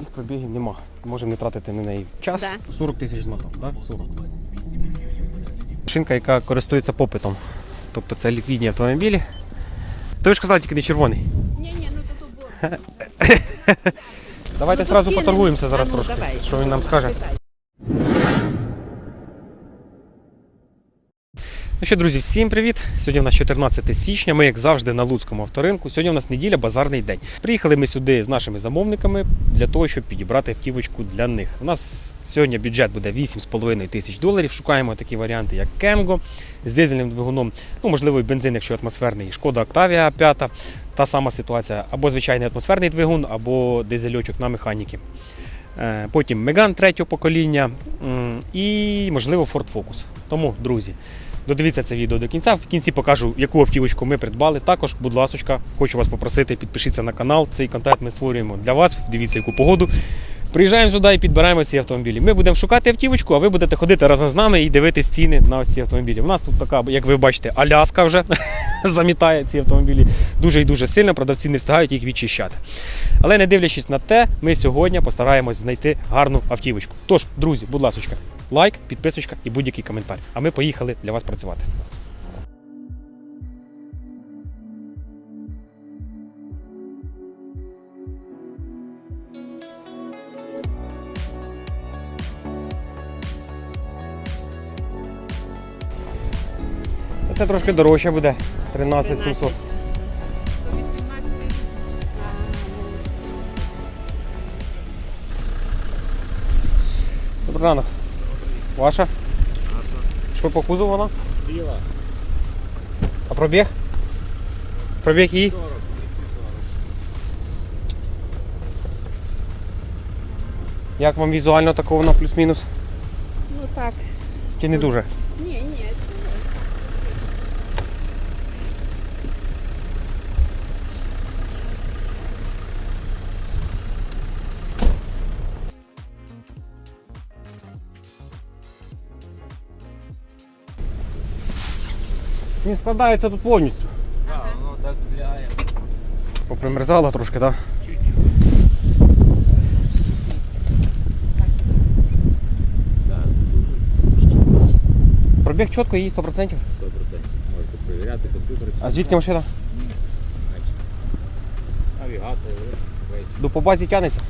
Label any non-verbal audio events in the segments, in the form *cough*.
Їх пробігів нема. Можемо не тратити на неї час. Да. 40 тисяч змотав, так? 40. Машинка, яка користується попитом. Тобто це ліквідні автомобілі. То ви ж казали, тільки не червоний. Ні, ні, ну то то бо. Давайте Ну, то одразу скинемо. поторгуємося зараз А ну, трошки. давай. Що він нам скаже? Питай. Що, друзі, всім привіт! Сьогодні у нас 14 січня. Ми, як завжди, на Луцькому авторинку. Сьогодні у нас неділя, базарний день. Приїхали ми сюди з нашими замовниками для того, щоб підібрати автівочку для них. У нас сьогодні бюджет буде 8,5 тисяч доларів. Шукаємо такі варіанти, як Кемго з дизельним двигуном, ну можливо, і бензин, якщо атмосферний, шкода Octavia 5. Та сама ситуація, або звичайний атмосферний двигун, або дизельочок на механіки. Е, Потім Меган третього покоління і, можливо, Ford Focus. Тому, друзі, додивіться це відео до кінця. В кінці покажу, яку автівочку ми придбали. Також, будь ласка, хочу вас попросити, підпишіться на канал. Цей контент ми створюємо для вас. Дивіться, яку погоду. Приїжджаємо сюди і підбираємо ці автомобілі. Ми будемо шукати автівочку, а ви будете ходити разом з нами і дивитись ціни на ці автомобілі. У нас тут така, як ви бачите, Аляска вже *laughs* замітає ці автомобілі дуже і дуже сильно. Продавці не встигають їх відчищати. Але не дивлячись на те, ми сьогодні постараємось знайти гарну автівочку. Тож, друзі, будь ласка, лайк, підписочка і будь-який коментар. А ми поїхали для вас працювати. Це трошки дорожче буде. 13 700. Добрий ранок. Ваша? Що по кузову вона? Ціла. А пробіг? Пробіг її? 40, 240. Як вам візуально такого вона плюс-мінус? Ну так. Чи не дуже? Він складається тут повністю. Да, воно так вляє. Попримерзало трошки, так? Слушай, Пробіг чітко її 100%. 100%. Можете перевіряти комп'ютер. А звідки машина? Навігація, До по базі тянеться.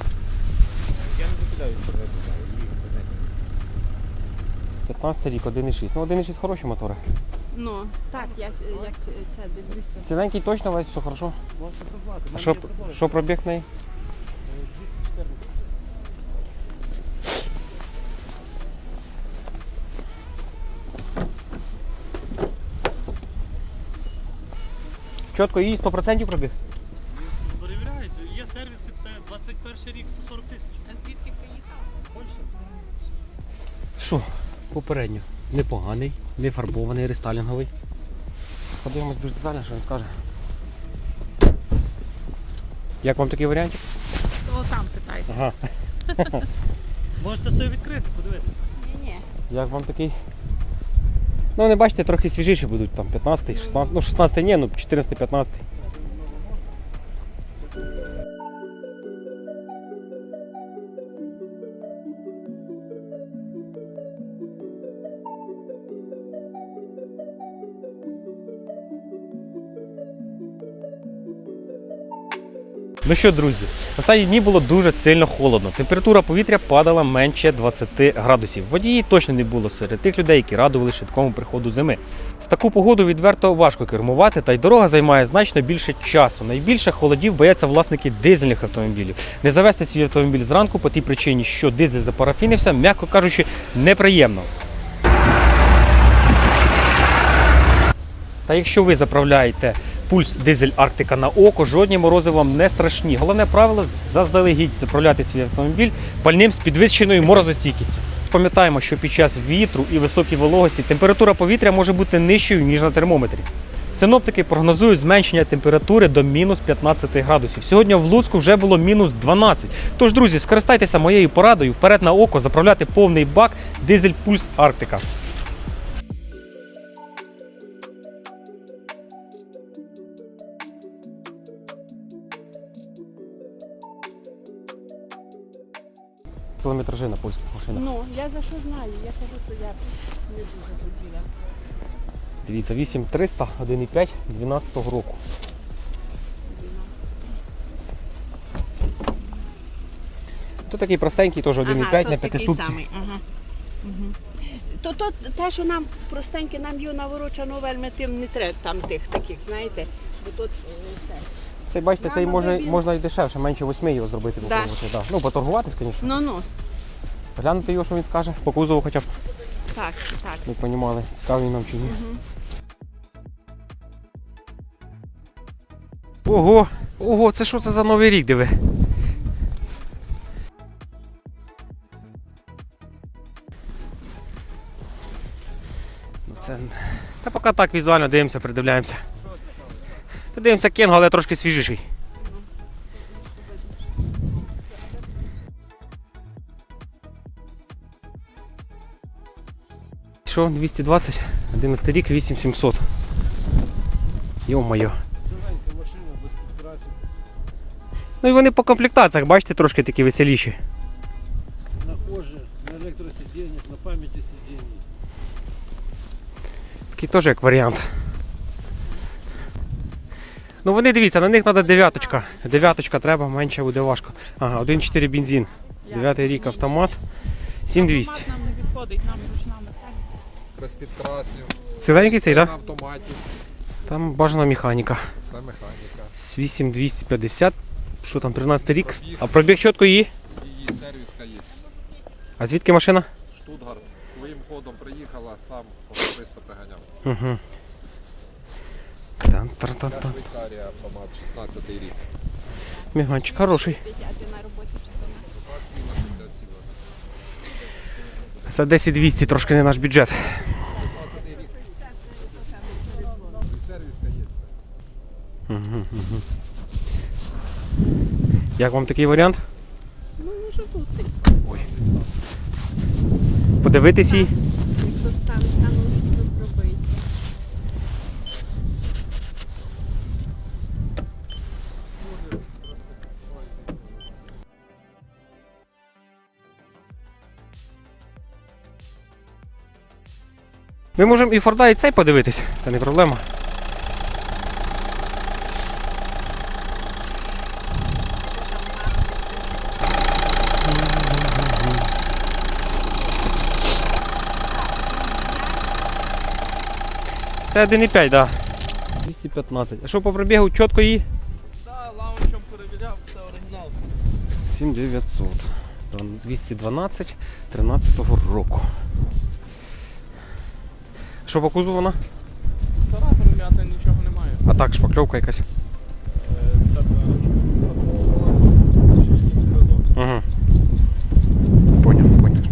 Я не закидаю інтернет, не знаю, її в інтернеті. 15 рік, 1,6. Ну 1,6 хороші мотори. Ну, так, як, як це дивлюся. Ціленький точно весь, все хорошо. Можете позвати. А що, що пробіг в неї? 214. Чітко її 100% пробіг. Перевіряють, є сервіси, все 21 рік, 140 тисяч. А звідки приїхав? Польща. Що, попередньо. Непоганий, не фарбований, рестайлінговий. Подивимось більш детально, що він скаже. Як вам такий варіантик? То там питайся. Ага. *laughs* Можете собі відкрити, подивитися. Ні, ні. Як вам такий? Ну, не бачите, трохи свіжіші будуть, там 15, 16, ну 16 ні, ну 14, Ну що, друзі, останні дні було дуже сильно холодно. Температура повітря падала менше 20 градусів. Водії точно не було серед тих людей, які радували швидкому приходу зими. В таку погоду відверто важко кермувати, та й дорога займає значно більше часу. Найбільше холодів бояться власники дизельних автомобілів. Не завести свій автомобіль зранку по тій причині, що дизель запарафінився, м'яко кажучи, неприємно. Та якщо ви заправляєте пульс дизель Арктика на око, жодні морози вам не страшні. Головне правило заздалегідь заправляти свій автомобіль пальним з підвищеною морозостійкістю. Пам'ятаємо, що під час вітру і високій вологості температура повітря може бути нижчою, ніж на термометрі. Синоптики прогнозують зменшення температури до мінус 15 градусів. Сьогодні в Луцьку вже було мінус 12. Тож, друзі, скористайтеся моєю порадою вперед на око заправляти повний бак дизель пульс Арктика. Кілометражі на польських машинах. Ну, я за що знаю, я кажу, що я не дуже хотіла. Дивіться, 8300, 1,5, 12 року. Тут такий простенький, теж 1,5 на п'ятиступці. Ага. Угу. То, то те, що нам простеньке, нам його наворочано вельми тим не треба там тих таких, знаєте. Бо тут е, все. Цей, бачите, цей може, можна і дешевше, менше 8 його зробити. Да. попробувати, Да. Ну, поторгуватись, звісно. Ну ну, Глянути його, що він скаже, по кузову хоча б, так, так. ми розуміли, цікавий нам чи ні. Ого, ого, це що це за новий рік, диви? Ну, Це... Та поки так візуально дивимося, придивляємося. Дивимося кенго, але трошки свіжіший. Що, 220, 11 рік, 8700. Йо-моє. Машина без підкрасів. Ну і вони по комплектаціях, бачите, трошки такі веселіші. На кожі, на електросидіннях, на пам'яті сидінь. Такий теж як варіант. Ну вони дивіться, на них треба дев'яточка. Дев'яточка треба, менше буде важко. Ага, 1.4 бензин. Дев'ятий рік автомат. 7200. Автомат нам не підходить, нам ручна механіка. без підкрасів, Ціленький цей, на так? Да? автоматі. Там бажана механіка. Це механіка. З 8250. Що там, 13 рік. А пробіг чітко її. Її сервіска є. А звідки машина? Штутгарт своїм ходом приїхала, сам особисто приганяв. Угу. 16 рік. Міганчик хороший. Сидяти на роботі чи то на 27 ціла. Це 10200, трошки не наш бюджет. 16 рік. І сервіска є. Як вам такий варіант? Ну, може бути. Подивитись її? Ми можемо і Форда, і цей подивитись, це не проблема. Це 1,5, так. Да. 215. А що по пробігу чітко її? Так, лаунчем перевіряв, все оригінал. 7900. 212 13 року. Що по кузову вона? Стара перем'ята, нічого немає. А так, шпакльовка якась. Це Угу. Поняв, поняв.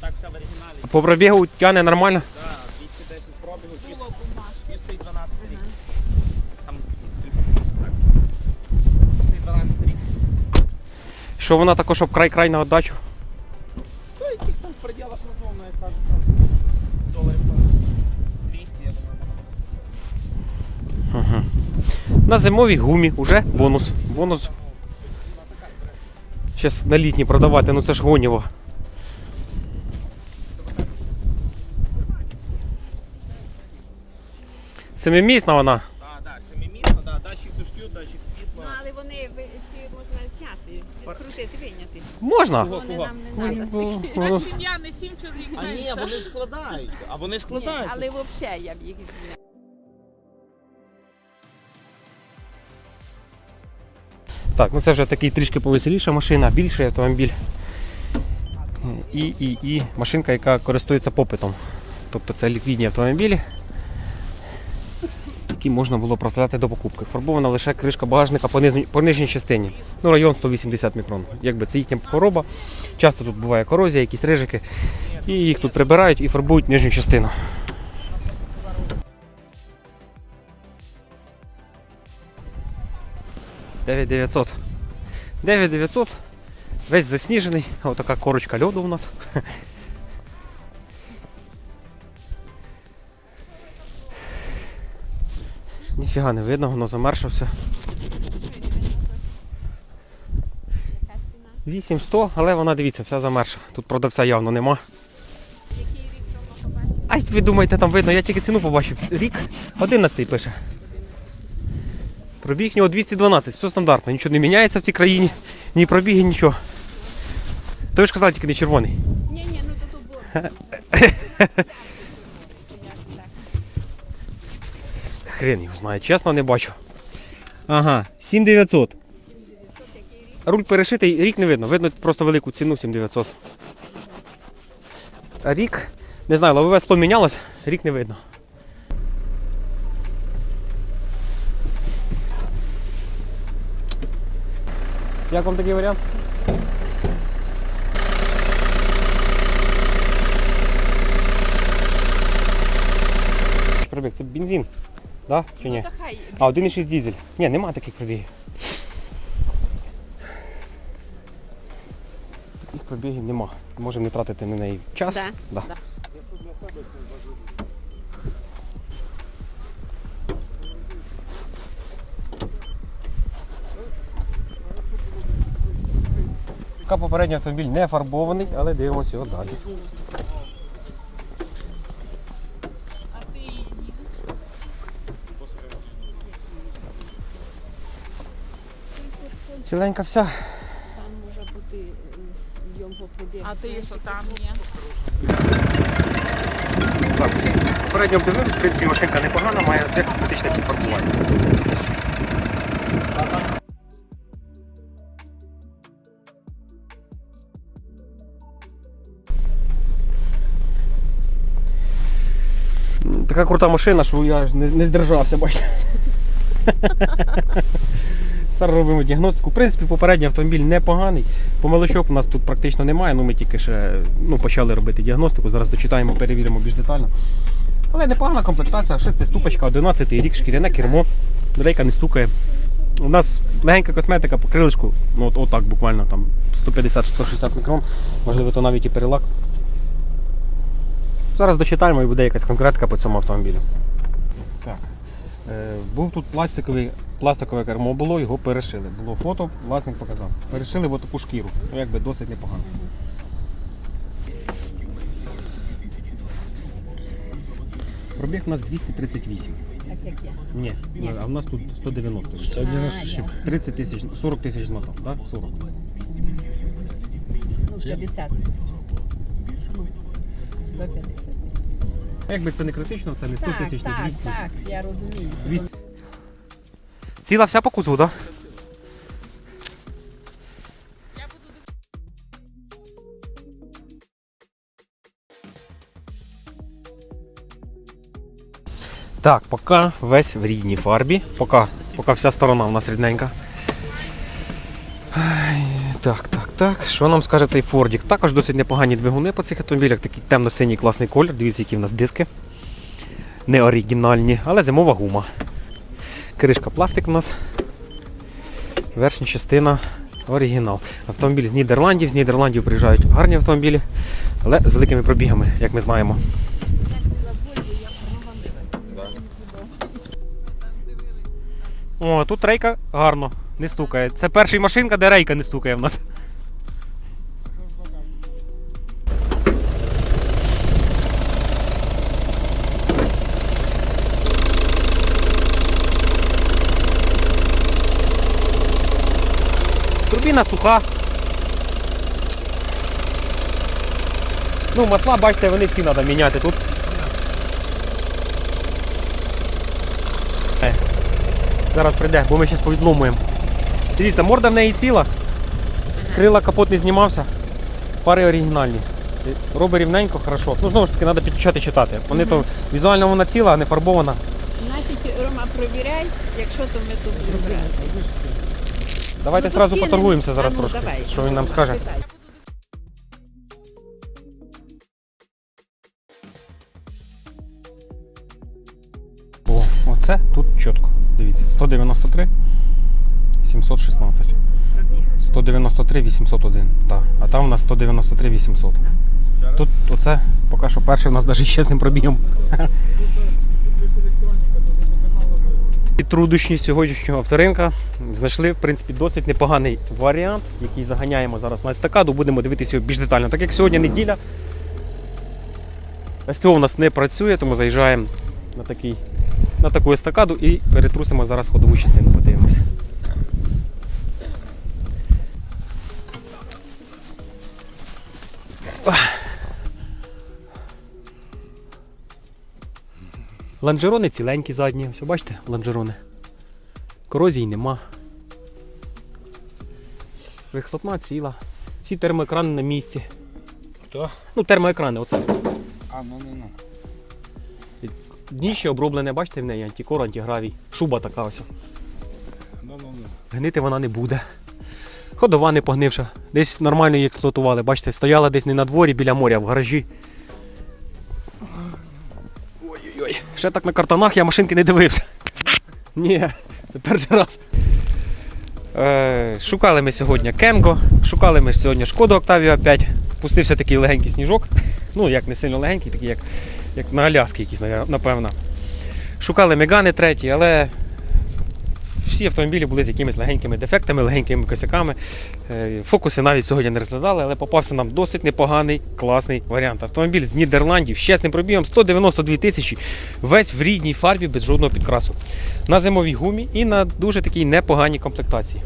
Так все в оригіналі. По пробігу тягне нормально. Так, 210 пробігу, чистий 12 рік. Там. Чистий 12 рік. Що вона також, щоб край-край на отдачу. На зимовій гумі уже бонус. Бонус. Зараз на літній продавати, ну це ж гоніво. Семимісна вона. Так, так, семимісна, да, датчик дождю, датчик світла. Ну, але вони ці можна зняти, відкрутити, виняти. Можна. Вони нам не треба. Ну, Сім'я не сім чоловік. А ні, вони складаються. А вони складаються. Але взагалі я б їх зняла. Так, ну це вже такий трішки повеселіша машина, більший автомобіль. І, і, і машинка, яка користується попитом. Тобто це ліквідні автомобілі, які можна було проставляти до покупки. Фарбована лише кришка багажника по, нижній- по нижній частині. Ну, район 180 мікрон. Якби це їхня хвороба. Часто тут буває корозія, якісь рижики. І їх тут прибирають і фарбують нижню частину. Дев'ять 900. 9900. Весь засніжений. Ось така корочка льоду у нас. Ніфіга не видно, воно замерше все. 8100, але вона, дивіться, вся замерша. Тут продавця явно нема. А ви думаєте, там видно, я тільки ціну побачив. Рік 11 пише. Пробіг нього 212, все стандартно, нічого не міняється в цій країні, ні пробіги, нічого. То ви ж казали, тільки не червоний. Ні, ні, ну то то бор. *laughs* Хрен його знає, чесно не бачу. Ага, 7900. Руль перешитий, рік не видно. Видно просто велику ціну 7900. А рік, не знаю, лобове скло мінялось, рік не видно. Як вам такий варіант? Пробіг, це бензин. Да? Чи ні? Ну, хай. А, 1,6 дизель. Ні, нема таких пробігів. Таких пробігів нема. Можемо не тратити на неї час. Да. Да. Да. Поки попередній автомобіль не фарбований, але дивимося його далі. Ціленька вся. Там може бути йом по. А ти що там є? Так, попередньо обдивились, в принципі, машинка непогана, має косметичне підфарбування. Така крута машина, що я не, не здержався, бачите. Зараз робимо діагностику. В принципі, попередній автомобіль непоганий. Помилочок у нас тут практично немає, ну ми тільки ще ну, почали робити діагностику. Зараз дочитаємо, перевіримо більш детально. Але непогана комплектація, шестиступочка, 11 рік, шкіряне кермо, рейка не стукає. У нас легенька косметика по крилишку, ну от отак буквально там 150-160 мікрон, можливо, то навіть і перелак. Зараз дочитаємо і буде якась конкретика по цьому автомобілю. Так. Е, був тут пластиковий, пластикове кермо було, його перешили. Було фото, власник показав. Перешили в таку шкіру. Ну, якби досить непогано. Пробіг у нас 238. Так як я. Ні, Ні. а в нас тут 190. Це один раз А, ще. 30 тисяч, 40 тисяч мотав, так? 40. Ну, 50. До 50. Якби це не критично, це не 100 Так, тисяч, не так, 200. так, я розумію. Це 200. Ціла вся по кузову, так? Так, поки весь в рідній фарбі. Поки, поки вся сторона у нас рідненька. Ай, Так. Що нам скаже цей Фордік? Також досить непогані двигуни по цих автомобілях. Такий темно-синій класний колір. Дивіться, які в нас диски. Не оригінальні, але зимова гума. Кришка пластик у нас. Верхня частина оригінал. Автомобіль з Нідерландів. З Нідерландів приїжджають гарні автомобілі, але з великими пробігами, як ми знаємо. О, тут рейка гарно, не стукає. Це перша машинка, де рейка не стукає в нас. Турбіна суха. Ну, масла, бачите, вони всі треба міняти тут. Е, Зараз прийде, бо ми зараз повідломуємо. Дивіться, морда в неї ціла, крила капот не знімався, пари оригінальні. Робить рівненько, хорошо. Ну, знову ж таки, треба підключати читати. Вони то візуально вона ціла, а не фарбована. Значить, Рома, провіряй, якщо то ми тут брати. Давайте Ну, то зразу поторгуємося зараз А ну, трошки. давай. Що він нам скаже? О, оце тут чітко. Дивіться, 193, 716. 193, 801. Так. А там у нас 193, 800. Тут оце поки що перший у нас навіть *laughs* ще з ним пробігом. Під трудощі сьогоднішнього авторинка знайшли в принципі досить непоганий варіант, який заганяємо зараз на естакаду. Будемо дивитися його більш детально. Так як сьогодні неділя, СТО у нас не працює, тому заїжджаємо на, такий, на таку естакаду і перетрусимо зараз ходову частину. Подивимося. Ланжерони ціленькі задні, все бачите, ланжерони. Корозії нема. Вихлопна ціла. Всі термоекрани на місці. Хто? Ну, термоекрани, оце. А, ну, ну, ну. Дніще оброблене, бачите в неї антикор, антигравій. Шуба така ось. Ну, ну, ну. Гнити вона не буде. Ходова не погнивша. Десь нормально її експлуатували. Бачите, стояла десь не на дворі біля моря, а в гаражі. Ще так на картонах я машинки не дивився. Ні, це перший раз. Е, шукали ми сьогодні Кенго, шукали ми сьогодні Шкоду Октавіо 5. Пустився такий легенький сніжок. Ну, як не сильно легенький, такий, як, як на Аляски якийсь, напевно. Шукали Мегани треті, але всі автомобілі були з якимись легенькими дефектами, легенькими косяками. Е, Фокуси навіть сьогодні не розглядали, але попався нам досить непоганий, класний варіант. Автомобіль з Нідерландів з чесним пробігом 192 тисячі, весь в рідній фарбі без жодного підкрасу. На зимовій гумі і на дуже такій непоганій комплектації.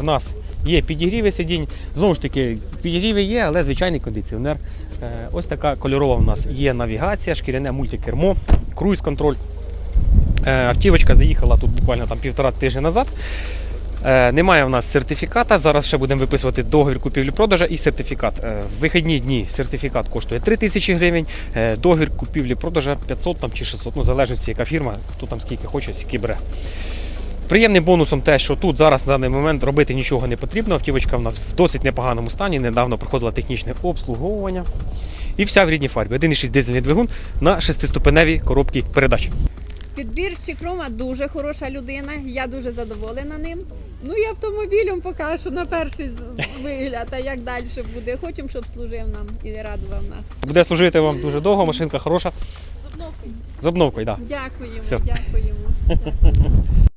У нас є підігріви сидінь. Знову ж таки, підігріви є, але звичайний кондиціонер. Е, Ось така кольорова у нас є навігація, шкіряне мультикермо, круїз-контроль. Е, Автівочка заїхала тут буквально там півтора тижня назад. Е, Немає в нас сертифіката. Зараз ще будемо виписувати договір купівлі-продажа і сертифікат. Е, В вихідні дні сертифікат коштує 3 тисячі гривень, договір купівлі-продажа 500 там, чи 600, ну залежить яка фірма, хто там скільки хоче, скільки бере. Приємним бонусом те, що тут зараз на даний момент робити нічого не потрібно. Автівочка в нас в досить непоганому стані. Недавно проходила технічне обслуговування. І вся в рідній фарбі. 1,6 дизельний двигун на шестиступеневій коробці передач. Підбірщик Рома дуже хороша людина, я дуже задоволена ним. Ну і автомобілем поки що на перший вигляд, а як далі буде. Хочемо, щоб служив нам і радував нас. Буде служити вам дуже довго, машинка хороша. З обновкою, так. Да. Дякуємо, Все. дякуємо.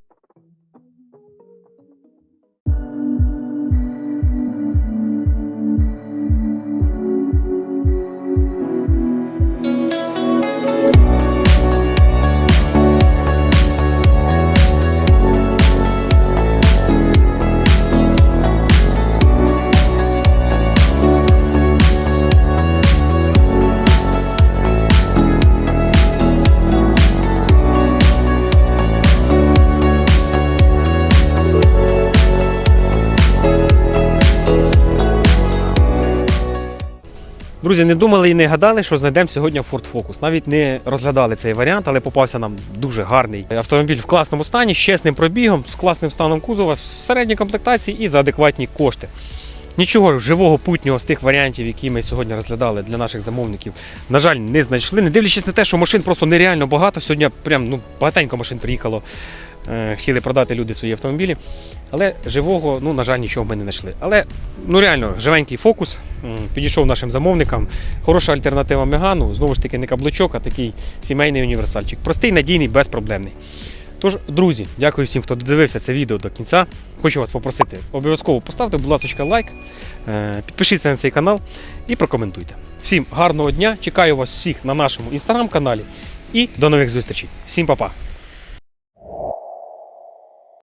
Друзі, не думали і не гадали, що знайдемо сьогодні Ford Focus. Навіть не розглядали цей варіант, але попався нам дуже гарний автомобіль в класному стані, з чесним пробігом, з класним станом кузова, в середній комплектації і за адекватні кошти. Нічого живого путнього з тих варіантів, які ми сьогодні розглядали для наших замовників, на жаль, не знайшли. Не дивлячись на те, що машин просто нереально багато. Сьогодні прям ну, багатенько машин приїхало. Е, Хотіли продати люди свої автомобілі. Але живого, ну, на жаль, нічого ми не знайшли. Але ну реально живенький фокус. Підійшов нашим замовникам. Хороша альтернатива Мегану. Знову ж таки, не каблучок, а такий сімейний універсальчик. Простий, надійний, безпроблемний. Тож, друзі, дякую всім, хто додивився це відео до кінця. Хочу вас попросити, обов'язково поставте, будь ласка, лайк, е, підпишіться на цей канал і прокоментуйте. Всім гарного дня! Чекаю вас всіх на нашому інстаграм-каналі і до нових зустрічей. Всім па-па!